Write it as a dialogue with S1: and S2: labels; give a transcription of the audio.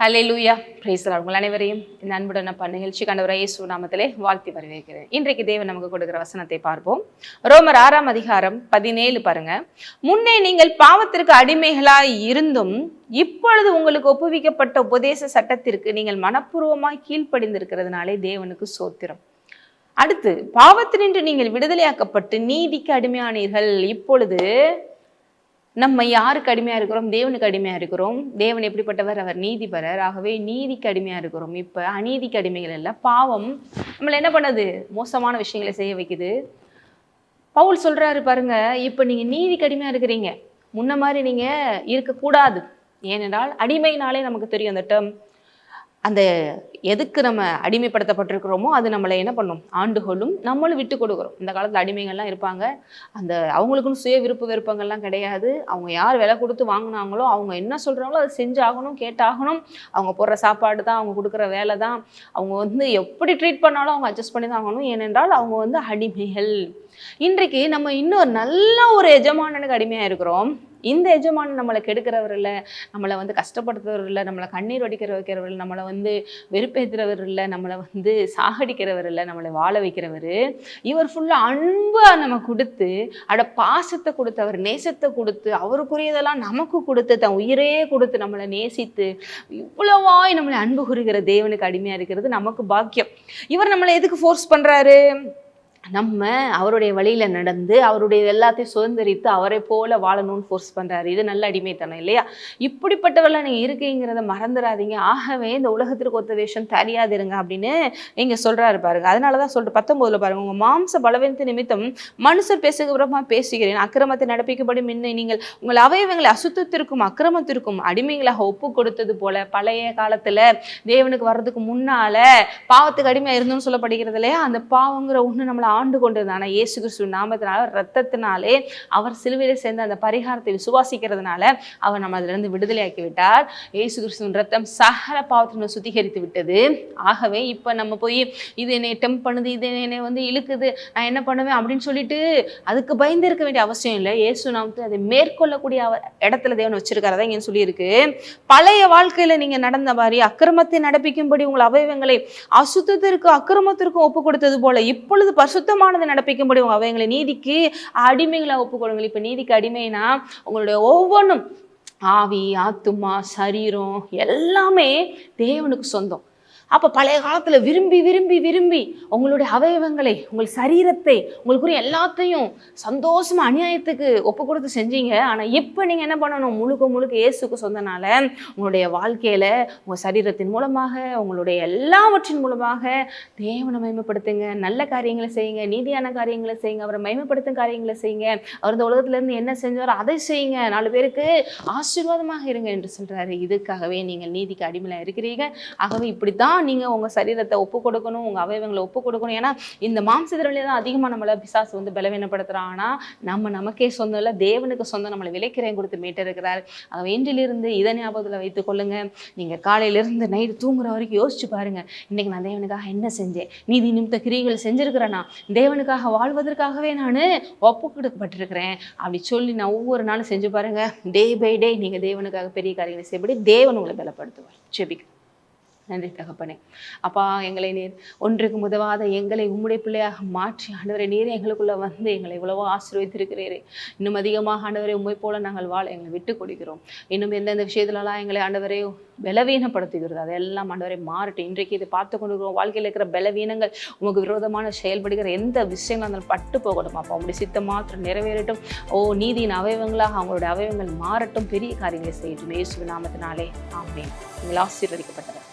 S1: ஹலே லூயா பிரேசலார் உங்கள் அனைவரையும் இந்த அன்புடன் அப்பா நிகழ்ச்சி கண்டவரை இயேசு நாமத்திலே வாழ்த்தி வரவேற்கிறேன். இன்றைக்கு தேவன் நமக்கு கொடுக்கிற வசனத்தை பார்ப்போம். ரோமர் ஆறாம் அதிகாரம் பதினேழு பாருங்க. முன்னே நீங்கள் பாவத்திற்கு அடிமைகளாய் இருந்தும் இப்பொழுது உங்களுக்கு ஒப்புவிக்கப்பட்ட உபதேச சட்டத்திற்கு நீங்கள் மனப்பூர்வமாய் கீழ்ப்படிந்திருக்கிறதுனாலே தேவனுக்கு சோத்திரம். அடுத்து பாவத்தினின்று நீங்கள் விடுதலையாக்கப்பட்டு நீதிக்கு அடிமையானீர்கள். இப்பொழுது நம்ம யாருக்கு அடிமையாக இருக்கிறோம்? தேவனுக்கு அடிமையாக இருக்கிறோம். தேவன் எப்படிப்பட்டவர்? அவர் நீதிபரர். ஆகவே நீதிக்கு அடிமையாக இருக்கிறோம். இப்போ அநீதிக்கு அடிமைகள் இல்லை. பாவம். நம்மளை என்ன பண்ணுது? மோசமான விஷயங்களை செய்ய வைக்குது. பவுல் சொல்கிறாரு பாருங்க இப்போ நீங்கள் நீதிக்கு கடிமையாக இருக்கிறீங்க. முன்ன மாதிரி நீங்கள் இருக்கக்கூடாது. ஏனென்றால் அடிமைனாலே நமக்கு தெரியும் அந்த டேர்ம் அந்த எதுக்கு நம்ம அடிமைப்படுத்தப்பட்டிருக்கிறோமோ அது நம்மளை என்ன பண்ணும்? ஆண்டுகொள்ளும். நம்மளும் விட்டு கொடுக்குறோம். இந்த காலத்தில் அடிமைகள்லாம் இருப்பாங்க. அந்த அவங்களுக்குன்னு சுய விருப்ப விருப்பங்கள்லாம் கிடையாது. அவங்க யார் விலை கொடுத்து வாங்கினாங்களோ அவங்க என்ன சொல்கிறாங்களோ அதை செஞ்சாகணும் கேட்டாகணும். அவங்க போடுற சாப்பாடு தான் அவங்க கொடுக்குற வேலை தான். அவங்க வந்து எப்படி ட்ரீட் பண்ணாலும் அவங்க அட்ஜஸ்ட் பண்ணி தான் ஆகணும். ஏனென்றால் அவங்க வந்து அடிமைகள். இன்றைக்கு நம்ம இன்னொரு நல்ல ஒரு எஜமானனுக்கு அடிமையாக இருக்கிறோம் இந்த எஜமானன் நம்மளை கெடுக்கிறவர் இல்லை நம்மளை வந்து கஷ்டப்படுத்துறவர் இல்லை நம்மளை கண்ணீர் வடிக்கிற வைக்கிறவர் இல்லை நம்மளை வந்து வெறுப்பேற்றுறவர் இல்லை நம்மளை வந்து சாகடிக்கிறவர் இல்லை நம்மளை வாழ வைக்கிறவர் இவர் ஃபுல்லாக அன்பை நம்ம கொடுத்து அட பாசத்தை கொடுத்து அவர் நேசத்தை கொடுத்து அவருக்குரியதெல்லாம் நமக்கு கொடுத்து தன் உயிரே கொடுத்து நம்மளை நேசித்து இவ்வளவாய் நம்மளை அன்பு கூறுகிற தேவனுக்கு அடிமையாக இருக்கிறது நமக்கு பாக்கியம். இவர் நம்மளை எதுக்கு ஃபோர்ஸ் பண்ணுறாரு நம்ம அவருடைய வழியில நடந்து அவருடைய எல்லாத்தையும் சுதந்திரித்து அவரை போல வாழணும்னு ஃபோர்ஸ் பண்றாரு. இது நல்ல அடிமைத்தனம் இல்லையா? இப்படிப்பட்டவர்கள நீங்கள் இருக்கீங்கிறத மறந்துடாதீங்க ஆகவே இந்த உலகத்திற்கு ஒத்த வேஷம் தெரியாதிருங்க அப்படின்னு நீங்கள் சொல்றாரு பாருங்க. அதனால தான் சொல்லிட்டு பத்தொம்போதில் பாருங்க. உங்கள் மாம்ச பலவீனத்து நிமித்தம் மனுஷர் பேசுகிறமா பேசுகிறேன். அக்கிரமத்தை நடப்பிக்கப்படி முன்ன நீங்கள் உங்கள் அவயவங்களை அசுத்தத்திற்கும் அக்கிரமத்திற்கும் அடிமைகளாக ஒப்பு கொடுத்தது போல பழைய காலத்துல தேவனுக்கு வர்றதுக்கு முன்னால பாவத்துக்கு அடிமையா இருந்தோம்னு சொல்லப்படுகிறது இல்லையா? அந்த பாவங்கிற ஒண்ணு நம்மளை ஆண்டு கொண்டிருந்தான? இயேசு கிறிஸ்து நாமத்தினால ரத்தத்தினாலே அவர் சிலுவையில் சேர்ந்த அந்த பரிகாரத்தை விசுவாசிக்கிறதுனால அவர் நம்ம அதிலிருந்து விடுதலையாக்கி விட்டார். இயேசு கிறிஸ்துவின் ரத்தம் சகல பாவத்தினை சுத்திகரித்து விட்டது. ஆகவே இப்போ நம்ம போய் இது என்னை டெம்ப் பண்ணுது இது என்னை வந்து இழுக்குது நான் என்ன பண்ணுவேன் அப்படின்னு சொல்லிட்டு அதுக்கு பயந்து இருக்க வேண்டிய அவசியம் இல்லை. இயேசு நாமத்தை அதை மேற்கொள்ளக்கூடிய இடத்துல தேவன் வச்சிருக்காரதா இங்கே சொல்லியிருக்கு. பழைய வாழ்க்கையில் நீங்கள் நடந்த மாதிரி அக்கிரமத்தை நடப்பிக்கும்படி உங்கள் அவயவங்களை அசுத்தத்திற்கு அக்கிரமத்திற்கும் ஒப்பு கொடுத்தது போல இப்பொழுது சுத்தமானது நடப்பிக்கும்படி முடியும் அவைங்களை நீதிக்கு அடிமைகளை ஒப்பு இப்போ நீதிக்கு அடிமைனா உங்களுடைய ஒவ்வொன்றும் ஆவி ஆத்துமா சரீரம் எல்லாமே தேவனுக்கு சொந்தம். அப்போ பழைய காலத்தில் விரும்பி விரும்பி விரும்பி உங்களுடைய அவயவங்களை உங்கள் சரீரத்தை உங்களுக்குரிய எல்லாத்தையும் சந்தோஷமாக அநியாயத்துக்கு ஒப்பு கொடுத்து செஞ்சீங்க. ஆனால் இப்போ நீங்கள் என்ன பண்ணணும்? முழுக்க முழுக்க இயேசுக்கு சொந்தனால உங்களுடைய வாழ்க்கையில் உங்கள் சரீரத்தின் மூலமாக உங்களுடைய எல்லாவற்றின் மூலமாக தேவனை மயமப்படுத்துங்க நல்ல காரியங்களை செய்யுங்க. நீதியான காரியங்களை செய்யுங்க. அவரை மயமப்படுத்தும் காரியங்களை செய்யுங்க. அவர் இந்த உலகத்துலேருந்து என்ன செஞ்சாரோ அதை செய்யுங்க. நாலு பேருக்கு ஆசீர்வாதமாக இருங்க என்று சொல்கிறாரு இதுக்காகவே நீங்கள் நீதிக்கு அடிமையாக இருக்கிறீங்க. ஆகவே இப்படி தான் தான் நீங்க உங்கள் சரீரத்தை ஒப்பு கொடுக்கணும் உங்கள் அவயவங்களை ஒப்பு கொடுக்கணும். ஏன்னா இந்த மாம்சத்திலே தான் அதிகமாக நம்மளை பிசாசு வந்து பலவீனப்படுத்துகிறான்னா நம்ம நமக்கே சொந்தம் இல்லை தேவனுக்கு சொந்தம் நம்மளை விலைக்கிறேன் கொடுத்து மீட்டிருக்கிறார் ஆகவே இன்றிலிருந்து இதை ஞாபகத்தில் வைத்துக் கொள்ளுங்க. நீங்கள் காலையிலிருந்து நைட்டு தூங்குற வரைக்கும் யோசிச்சு பாருங்க. இன்னைக்கு நான் தேவனுக்காக என்ன செஞ்சேன்? நீதி நிமித்த கிரிகள் செஞ்சுருக்கிறேன்னா தேவனுக்காக வாழ்வதற்காகவே நான் ஒப்பு கொடுக்கப்பட்டிருக்கிறேன். அப்படி சொல்லி நான் ஒவ்வொரு நாளும் செஞ்சு பாருங்க. டே பை டே நீங்கள் தேவனுக்காக பெரிய காரியங்களை செய்யப்படி தேவன் உங்களை பலப்படுத்துவார். செபிக்கிறேன் நன்றி தகப்பனே அப்பா எங்களை நீர் ஒன்றுக்கு உதவாத எங்களை உம்முடைய பிள்ளையாக மாற்றி ஆண்டவரை நீர் எங்களுக்குள்ளே வந்து எங்களை இவ்வளவோ ஆசீர்வதித்திருக்கிறீரே. இன்னும் அதிகமாக ஆண்டவரை உண்மை போல நாங்கள் வாழ எங்களை விட்டு கொடுக்கிறோம். இன்னும் எந்தெந்த விஷயத்துலலாம் எங்களை ஆண்டவரை பலவீனப்படுத்துகிறது அதெல்லாம் ஆண்டவரை மாறட்டும். இன்றைக்கு இதை பார்த்து கொண்டிருக்கிறோம். வாழ்க்கையில் இருக்கிற பலவீனங்கள் உங்களுக்கு விரோதமான செயல்படுகிற எந்த விஷயங்களும் இருந்தாலும் பட்டு போகட்டும். அப்போ உங்களுடைய சித்தம் மாத்திரம் நிறைவேறட்டும். ஓ நீதியின் அவயவங்களாக அவங்களுடைய அவயவங்கள் மாறட்டும். பெரிய காரியங்களை செய்யட்டும். இயேசு நாமத்தினாலே. ஆமேன். நீங்கள் ஆசீர்வதிக்கப்பட்டவர்.